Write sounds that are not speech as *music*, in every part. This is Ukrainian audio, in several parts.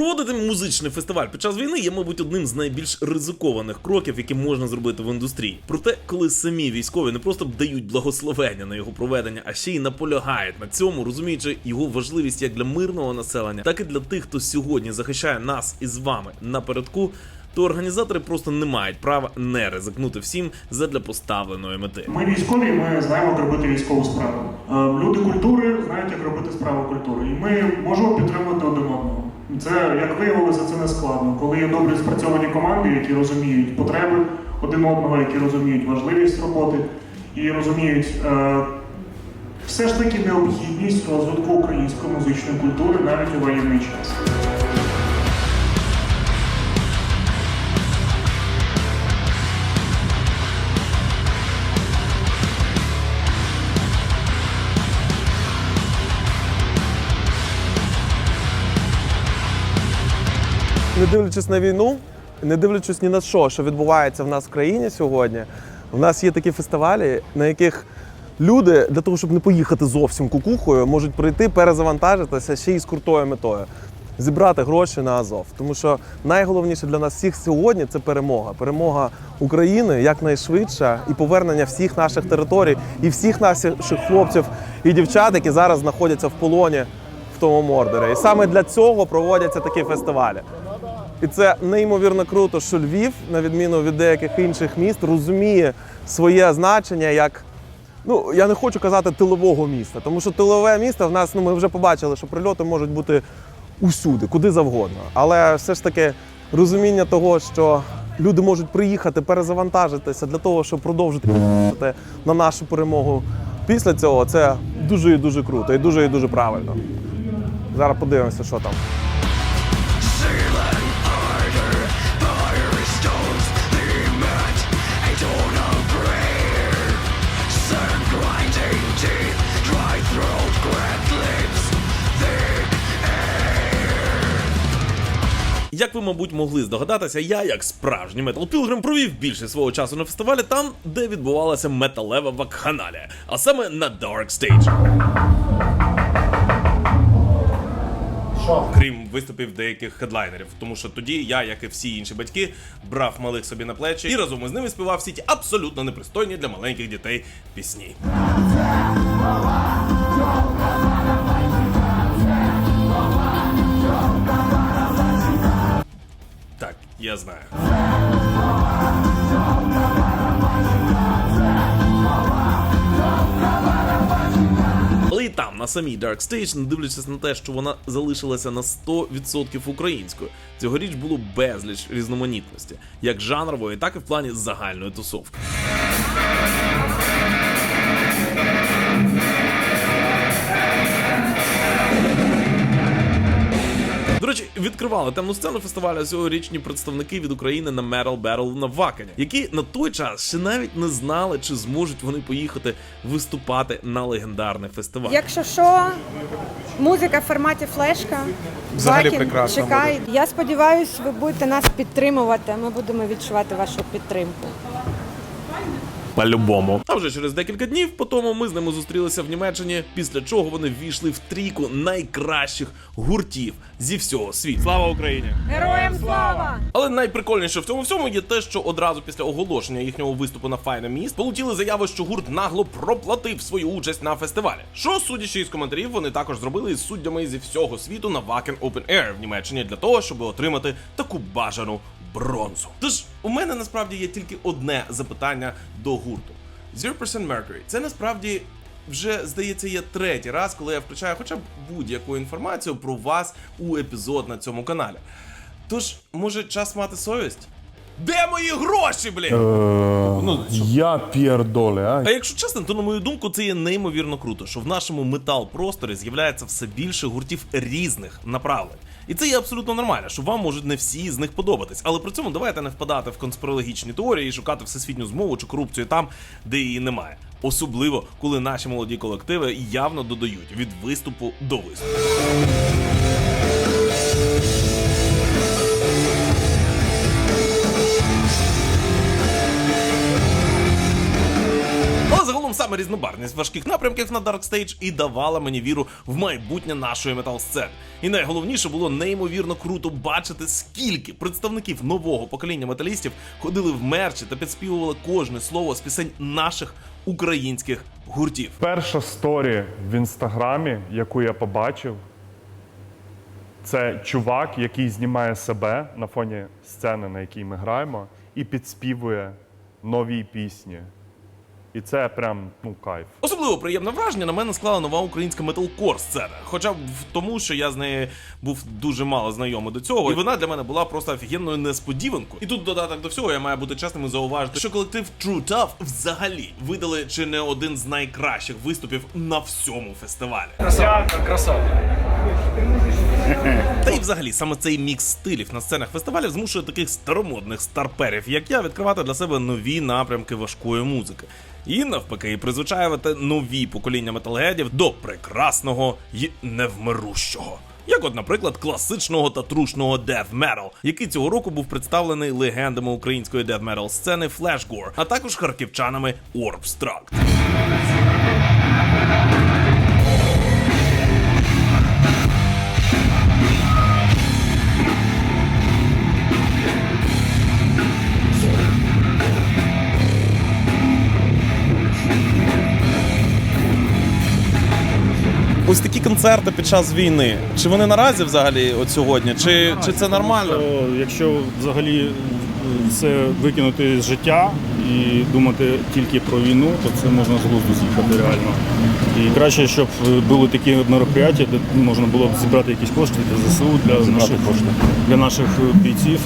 Проводити музичний фестиваль під час війни є, мабуть, одним з найбільш ризикованих кроків, які можна зробити в індустрії. Проте, коли самі військові не просто дають благословення на його проведення, а ще й наполягають на цьому, розуміючи його важливість як для мирного населення, так і для тих, хто сьогодні захищає нас із вами напередку. То організатори просто не мають права не ризикнути всім задля поставленої мети. Ми військові, ми знаємо, як робити військову справу. Е, Люди культури знають, як робити справу культури. І ми можемо підтримувати один одного. Це, як виявилося, це не складно. Коли є добре спрацьовані команди, які розуміють потреби один одного, які розуміють важливість роботи і розуміють е, все ж таки необхідність розвитку української музичної культури навіть у воєнний час. Не дивлячись на війну, не дивлячись ні на що, що відбувається в нас в країні сьогодні, в нас є такі фестивалі, на яких люди для того, щоб не поїхати зовсім кукухою, можуть прийти, перезавантажитися ще й з крутою метою. Зібрати гроші на Азов. Тому що найголовніше для нас всіх сьогодні це перемога. Перемога України якнайшвидша і повернення всіх наших територій і всіх наших хлопців і дівчат, які зараз знаходяться в полоні в тому мордорі. І саме для цього проводяться такі фестивалі. І це неймовірно круто, що Львів, на відміну від деяких інших міст, розуміє своє значення як. Ну, я не хочу казати тилового міста, тому що тилове місто в нас, ну ми вже побачили, що прильоти можуть бути усюди, куди завгодно. Але все ж таки розуміння того, що люди можуть приїхати, перезавантажитися для того, щоб продовжити *clears throat* на нашу перемогу після цього, це дуже і дуже круто і дуже і дуже правильно. Зараз подивимося, що там. Як ви, мабуть, могли здогадатися, я, як справжній Metal Pilgrim, провів більше свого часу на фестивалі там, де відбувалася металева вакханалія, а саме на Dark Stage. Крім виступів деяких хедлайнерів, тому що тоді я, як і всі інші батьки, брав малих собі на плечі і разом із ними співав всі ті абсолютно непристойні для маленьких дітей пісні. Я знаю. Але і там, на самій Dark Stage, не дивлячись на те, що вона залишилася на 100% українською, цьогоріч було безліч різноманітності, як жанрової, так і в плані загальної тусовки. Відкривали темну сцену фестивалю цьогорічні представники від України на Metal Battle на Вакані, які на той час ще навіть не знали, чи зможуть вони поїхати виступати на легендарний фестиваль. Якщо що, музика в форматі флешка. Взагалі Вакін прекрасно чекає. Я сподіваюся, ви будете нас підтримувати. Ми будемо відчувати вашу підтримку. По-любому. А вже через декілька днів по тому ми з ними зустрілися в Німеччині, після чого вони ввійшли в трійку найкращих гуртів зі всього світу. Слава Україні! Героям слава! Але найприкольніше в цьому всьому є те, що одразу після оголошення їхнього виступу на Файне міст полетіли заяви, що гурт нагло проплатив свою участь на фестивалі. Що, судячи із коментарів, вони також зробили із суддями зі всього світу на Wacken Open Air в Німеччині для того, щоб отримати таку бажану бронзу. Тож у мене насправді є тільки одне запитання до гурту: Zero Percent Mercury. Це насправді. Вже здається, є третій раз, коли я включаю хоча б будь-яку інформацію про вас у епізод на цьому каналі. Тож, може, час мати совість? Де мої гроші, блін? Ну, що? Я п'єрдоле, а? А якщо чесно, то на мою думку, це є неймовірно круто, що в нашому метал просторі з'являється все більше гуртів різних направлень. І це є абсолютно нормально, що вам можуть не всі з них подобатись. Але при цьому давайте не впадати в конспірологічні теорії і шукати всесвітню змову чи корупцію там, де її немає. Особливо, коли наші молоді колективи явно додають від виступу до виступу. Саме різдвяне різнобарність важких напрямків на Dark Stage і давала мені віру в майбутнє нашої метал-сцени. І найголовніше було неймовірно круто бачити, скільки представників нового покоління металістів ходили в мерчі та підспівували кожне слово з пісень наших українських гуртів. Перша сторі в інстаграмі, яку я побачив, це чувак, який знімає себе на фоні сцени, на якій ми граємо, і підспівує нові пісні. І це прям ну кайф. Особливо приємне враження на мене склала нова українська металкор сцена. Хоча б в тому, що я з нею був дуже мало знайомий до цього, і вона для мене була просто офігенною несподіванкою. І тут додаток до всього я маю бути чесним і зауважити, що колектив True Tough взагалі видали чи не один з найкращих виступів на всьому фестивалі. Та взагалі саме цей мікс стилів на сценах фестивалів змушує таких старомодних старперів, як я, відкривати для себе нові напрямки важкої музики. І навпаки, призвичаювати нові покоління металгедів до прекрасного й невмирущого. Як, от, наприклад, класичного та трушного metal, який цього року був представлений легендами української metal сцени Flashgore, а також харківчанами Orbstruct. Ось такі концерти під час війни. Чи вони наразі взагалі от сьогодні? Чи, чи це нормально? Якщо взагалі це викинути з життя і думати тільки про війну, то це можна з глузду з'їхати реально. І краще, щоб е, були такі мероприятия, де можна було б зібрати якісь кошти для ЗСУ, для наших, для наших е, бійців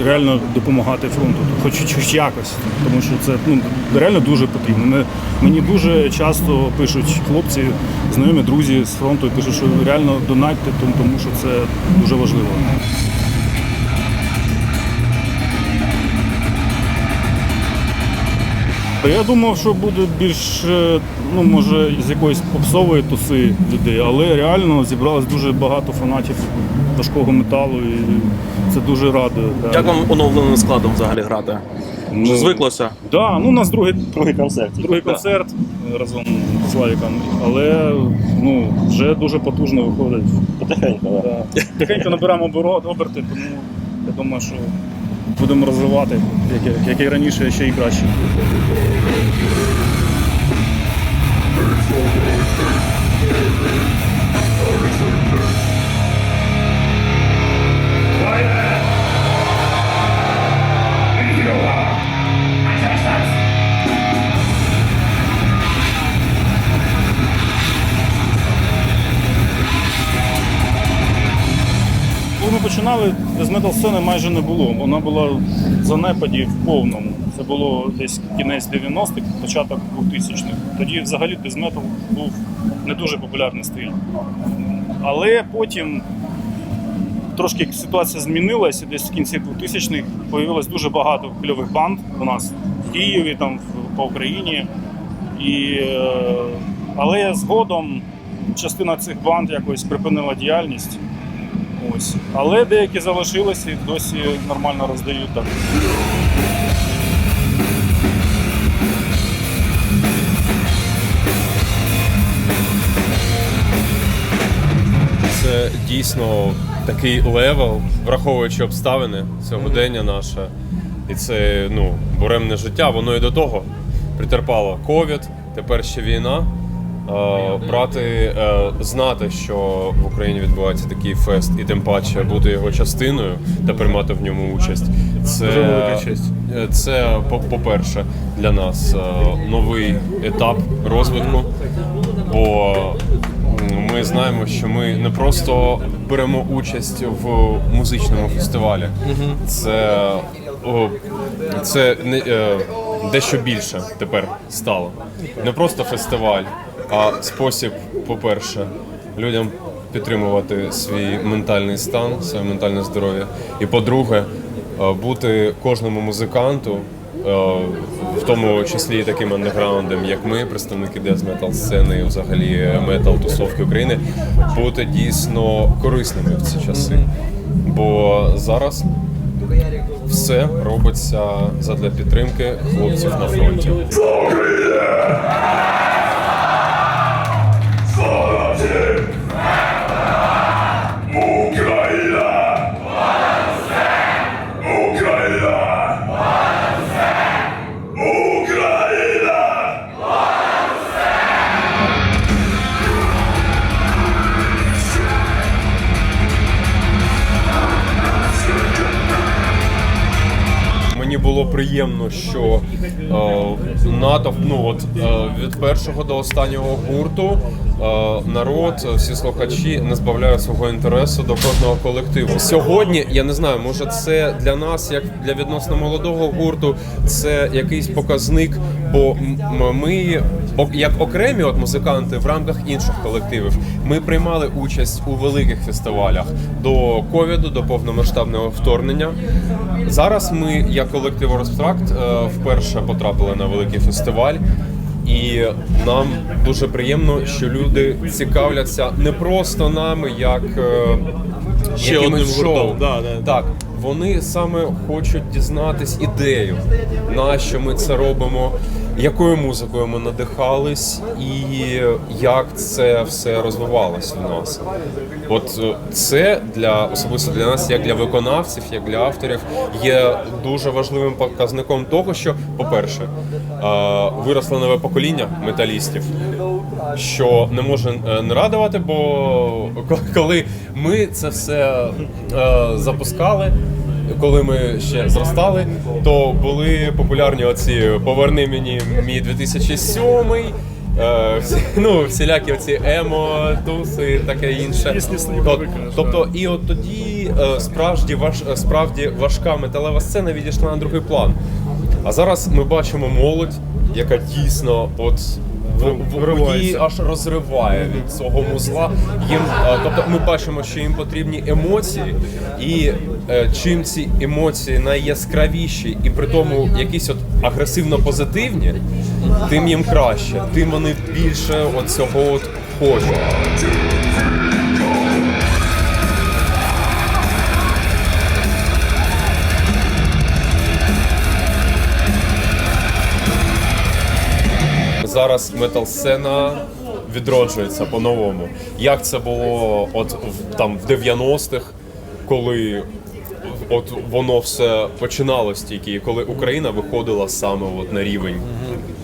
і реально допомагати фронту, хоч, хоч якось. Тому що це ну, реально дуже потрібно. Ми, мені дуже часто пишуть хлопці, знайомі друзі з фронту і пишуть, що реально донатьте, тому- тому що це дуже важливо. Та Я думав, що буде більш, е, ну може, з якоїсь попсової туси людей, але реально зібралось дуже багато фанатів важкого металу і це дуже радує. Як вам оновленим складом взагалі грати? Ну, Звиклося? Да, ну у нас другий, Другий концерт. другий концерт е, разом з Славіком, але ну, вже дуже потужно виходить. Потихеньку, да. Да. Тихенько набираємо оберти, тому я думаю, що будемо розвивати, як, і- і раніше, ще й краще. Дезметал сцени майже не було. Вона була в занепаді в повному. Це було десь кінець 90-х, початок 2000-х. Тоді взагалі дезметал був не дуже популярний стиль. Але потім трошки ситуація змінилася, десь в кінці 2000-х появилось дуже багато кльових банд у нас в Києві, там по Україні. І, е, але згодом частина цих банд якось припинила діяльність. Ось. Але деякі залишилися і досі нормально роздають так. Це дійсно такий левел, враховуючи обставини сьогодення наше. І це ну, буремне життя, воно і до того притерпало ковід, тепер ще війна. Е, брати, е, знати, що в Україні відбувається такий фест, і тим паче бути його частиною та приймати в ньому участь. Це, велика честь. Е, Це, по- по-перше, для нас новий етап розвитку, бо ми знаємо, що ми не просто беремо участь в музичному фестивалі. Це, це не, дещо більше тепер стало. Не просто фестиваль, а спосіб, по-перше, людям підтримувати свій ментальний стан, своє ментальне здоров'я. І по-друге, е, бути кожному музиканту, е, в тому числі і таким андеграундом, як ми, представники дез метал сцени взагалі метал тусовки України, бути дійсно корисними в ці часи. Бо зараз все робиться задля підтримки хлопців на фронті. Приємно, що е, натовп, ну от е, від першого до останнього гурту е, народ, всі слухачі не збавляють свого інтересу до кожного колективу. Сьогодні я не знаю, може це для нас, як для відносно молодого гурту, це якийсь показник, бо ми як окремі от музиканти в рамках інших колективів, ми приймали участь у великих фестивалях до ковіду, до повномасштабного вторгнення. Зараз ми, як колектив Розтракт, вперше потрапили на великий фестиваль. І нам дуже приємно, що люди цікавляться не просто нами, як е, Ще одним шоу. да, да. Так, вони саме хочуть дізнатись ідею, на що ми це робимо, якою музикою ми надихались, і як це все розвивалось в нас. От е, це для особисто для нас, як для виконавців, як для авторів, є дуже важливим показником того, що, по-перше, виросло нове покоління металістів, що не може е, не радувати, бо коли ми це все е, запускали. Коли ми ще зростали, то були популярні оці Поверни мені мій 2007 Е, всі, *laughs* ну, всілякі оці емо, туси і таке інше. Тоб- Тобто, і от тоді е, справді важ, е, справді важка металева сцена відійшла на другий план. А зараз ми бачимо молодь, яка дійсно от в, в, в, її аж розриває від цього музла. Їм, е, тобто ми бачимо, що їм потрібні емоції, і е, чим ці емоції найяскравіші, і при тому якісь от агресивно позитивні, тим їм краще, тим вони більше от цього от хочуть. Зараз метал-сцена відроджується по-новому. Як це було от в, там в 90-х, коли от воно все починалось тільки, коли Україна виходила саме от на рівень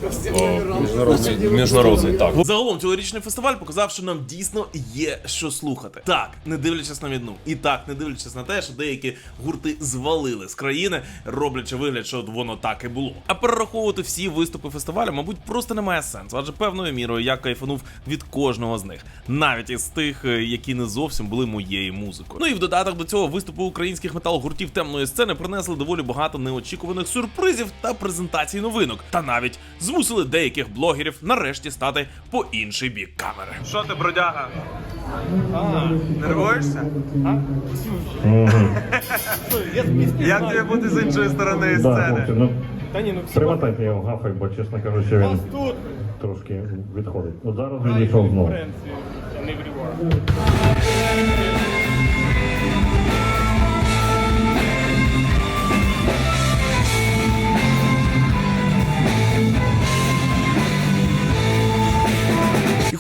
міжнародний. міжнародний так. Загалом цьогорічний фестиваль показав, що нам дійсно є що слухати. Так, не дивлячись на війну, і так, не дивлячись на те, що деякі гурти звалили з країни, роблячи вигляд, що воно так і було. А перераховувати всі виступи фестивалю, мабуть, просто немає сенсу, адже певною мірою я кайфанув від кожного з них, навіть із тих, е, які не зовсім були моєю музикою. Ну і в додаток до цього виступи українських метал-гуртів темної сцени принесли доволі багато неочікуваних сюрпризів та презентацій новинок, та навіть змусили деяких блогерів нарешті стати по інший бік камери. Що ти, бродяга? Нервуєшся? Як тобі бути з іншої сторони сцени? ну, Примотайте його гафай, бо, чесно кажучи, він трошки відходить. От зараз відійшов знову. І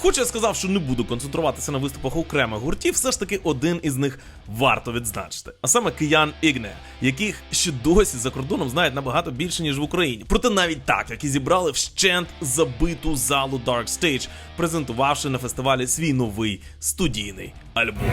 хоч я сказав, що не буду концентруватися на виступах окремих гуртів, все ж таки один із них варто відзначити. А саме киян Ігне, яких ще досі за кордоном знають набагато більше, ніж в Україні. Проте навіть так, які зібрали вщент забиту залу Dark Stage, презентувавши на фестивалі свій новий студійний альбом.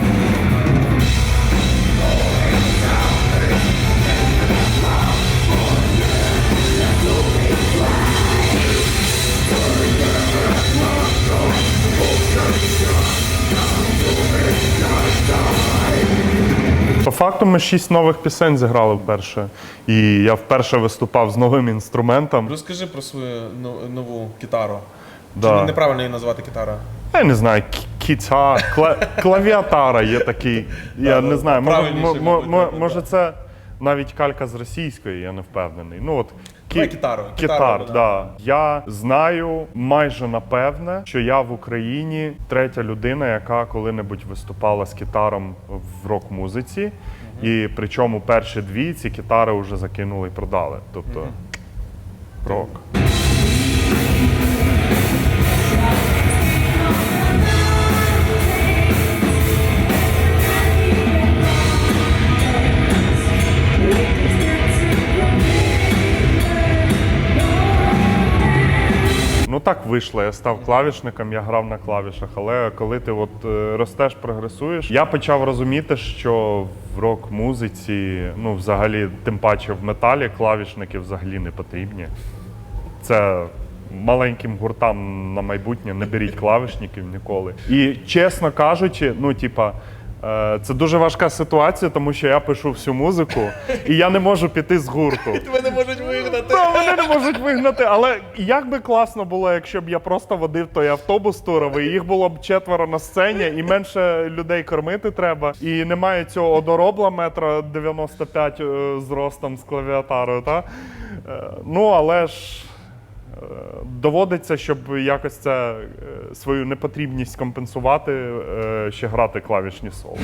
Факту ми шість нових пісень зіграли вперше. І я вперше виступав з новим інструментом. Розкажи про свою нову кітару. Да. неправильно її назвати кітара? Я не знаю, кіта, клавіатара є такий. Я не знаю, може, правильніше, мо- мо- мабуть, мо- да, може це навіть калька з російської, я не впевнений. Ну от Давай кітару. Кітар, Кітару, да. Я знаю майже напевне, що я в Україні третя людина, яка коли-небудь виступала з кітаром в рок-музиці. І причому перші дві ці кітари вже закинули і продали. Тобто рок. Вийшло, я став клавішником, я грав на клавішах. Але коли ти от е, ростеш, прогресуєш, я почав розуміти, що в рок-музиці, ну взагалі, тим паче в металі, клавішники взагалі не потрібні. Це маленьким гуртам на майбутнє не беріть клавішників ніколи. І чесно кажучи, ну типа. Е, Це дуже важка ситуація, тому що я пишу всю музику, і я не можу піти з гурту. *laughs* Тебе не можуть вигнати. Та, вони не можуть вигнати, але як би класно було, якщо б я просто водив той автобус туровий, їх було б четверо на сцені, і менше людей кормити треба. І немає цього одоробла метра 95 е, з ростом з клавіатарою. Та? Е, Ну, але ж. Е, Доводиться, щоб якось це е, свою непотрібність компенсувати, е, ще грати клавішні соло.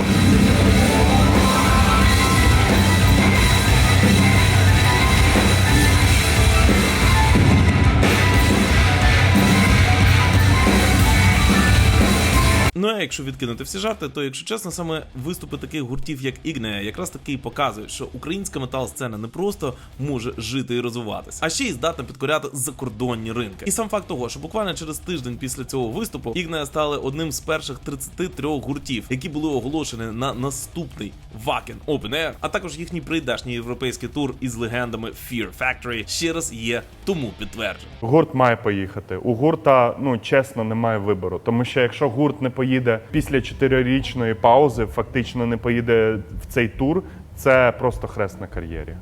А якщо відкинути всі жарти, то якщо чесно, саме виступи таких гуртів, як Ігнея, якраз таки показують, що українська метал-сцена не просто може жити і розвиватися, а ще й здатна підкоряти закордонні ринки. І сам факт того, що буквально через тиждень після цього виступу Ігнея стали одним з перших 33 гуртів, які були оголошені на наступний Wacken Open Air, а також їхній прийдешній європейський тур із легендами Fear Factory ще раз є тому підтвердження. Гурт має поїхати. У гурта, ну чесно, немає вибору. Тому що якщо гурт не поїде після чотирирічної паузи, фактично не поїде в цей тур, це просто хрест на кар'єрі.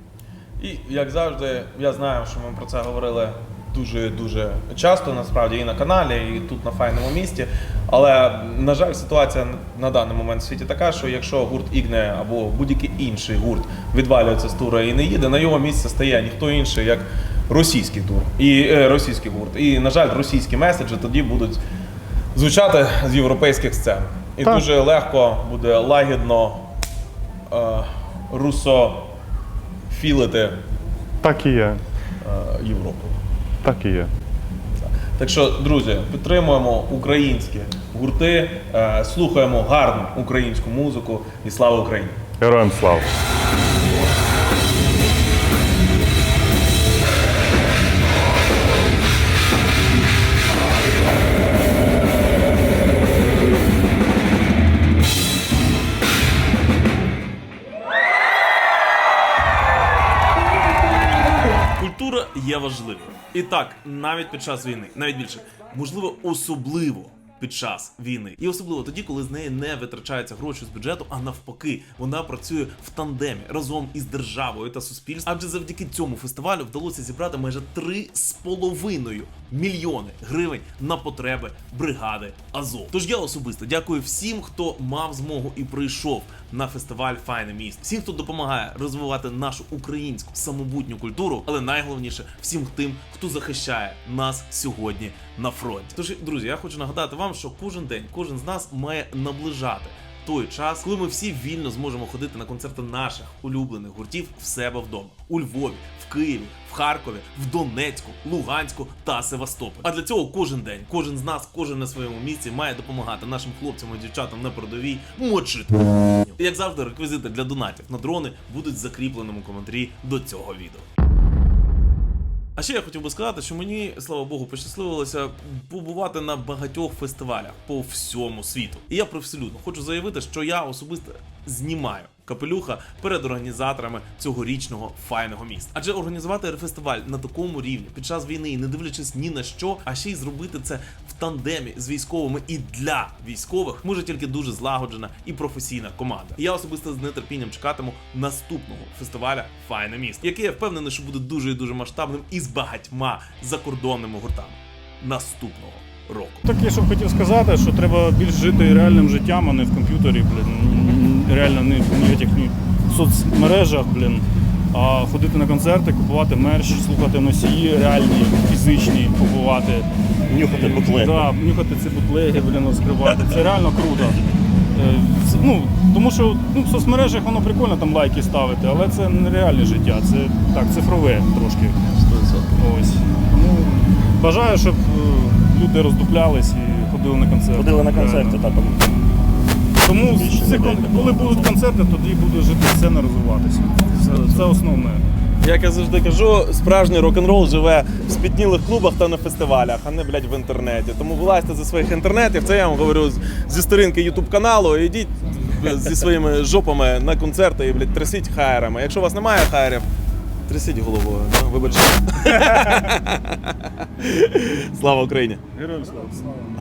І як завжди, я знаю, що ми про це говорили дуже дуже часто, насправді, і на каналі, і тут на файному місті. Але на жаль, ситуація на даний момент в світі така, що якщо гурт Ігне або будь-який інший гурт відвалюється з тура і не їде, на його місце стає ніхто інший, як російський тур і е, російський гурт. І на жаль, російські меседжі тоді будуть звучати з європейських сцен. І Так. дуже легко буде лагідно е, русофілити Так і є. е, Європу. Так і є. Так що, друзі, підтримуємо українські гурти, е, слухаємо гарну українську музику і слава Україні! Героям слава! І так, навіть під час війни, навіть більше, можливо, особливо під час війни. І особливо тоді, коли з неї не витрачаються гроші з бюджету, а навпаки, вона працює в тандемі разом із державою та суспільством. Адже завдяки цьому фестивалю вдалося зібрати майже 3,5 мільйони гривень на потреби бригади Азов. Тож я особисто дякую всім, хто мав змогу і прийшов на фестиваль Файне місто. Всім, хто допомагає розвивати нашу українську самобутню культуру, але найголовніше всім тим, хто захищає нас сьогодні на фронті. Тож, друзі, я хочу нагадати вам, що кожен день, кожен з нас має наближати. Той час, коли ми всі вільно зможемо ходити на концерти наших улюблених гуртів в себе вдома у Львові, в Києві, в Харкові, в Донецьку, Луганську та Севастополі. А для цього кожен день, кожен з нас, кожен на своєму місці має допомагати нашим хлопцям і дівчатам на передовій мочити. Як завжди, реквізити для донатів на дрони будуть в закріпленому коментарі до цього відео. А ще я хотів би сказати, що мені, слава Богу, пощасливилося побувати на багатьох фестивалях по всьому світу. І я привселюдно хочу заявити, що я особисто знімаю капелюха перед організаторами цьогорічного файного міста. Адже організувати фестиваль на такому рівні під час війни, не дивлячись ні на що, а ще й зробити це тандемі з військовими і для військових, може тільки дуже злагоджена і професійна команда. Я особисто з нетерпінням чекатиму наступного фестиваля Файне місто, який я впевнений, що буде дуже і дуже масштабним і з багатьма закордонними гуртами наступного року. Таке, що хотів сказати, що треба більш жити реальним життям, а не в комп'ютері, блін. Реально не в ні соцмережах, блін. А ходити на концерти, купувати мерч, слухати носії реальні, фізичні, купувати. Нюхати бутлеги. Да, нюхати ці бутлеги, блін, розкривати. Це реально круто. Е, Ну, тому що ну, в соцмережах воно прикольно там лайки ставити, але це не реальне життя, це так, цифрове трошки. Ось. Тому бажаю, щоб е, люди роздуплялись і ходили на концерти. Ходили на концерти, так. Тому коли будуть концерти, тоді буде жити сцена розвиватися. Це, це основне. Як я завжди кажу, справжній рок-н-рол живе в спітнілих клубах та на фестивалях, а не блядь, в інтернеті. Тому вилазьте зі своїх інтернетів. Це я вам говорю зі сторінки Ютуб каналу. Ідіть зі своїми жопами на концерти і блядь, трясіть хайрами. Якщо у вас немає хайрів, трясіть головою. Ну, вибачте. *laughs* Слава Україні! Героям слава.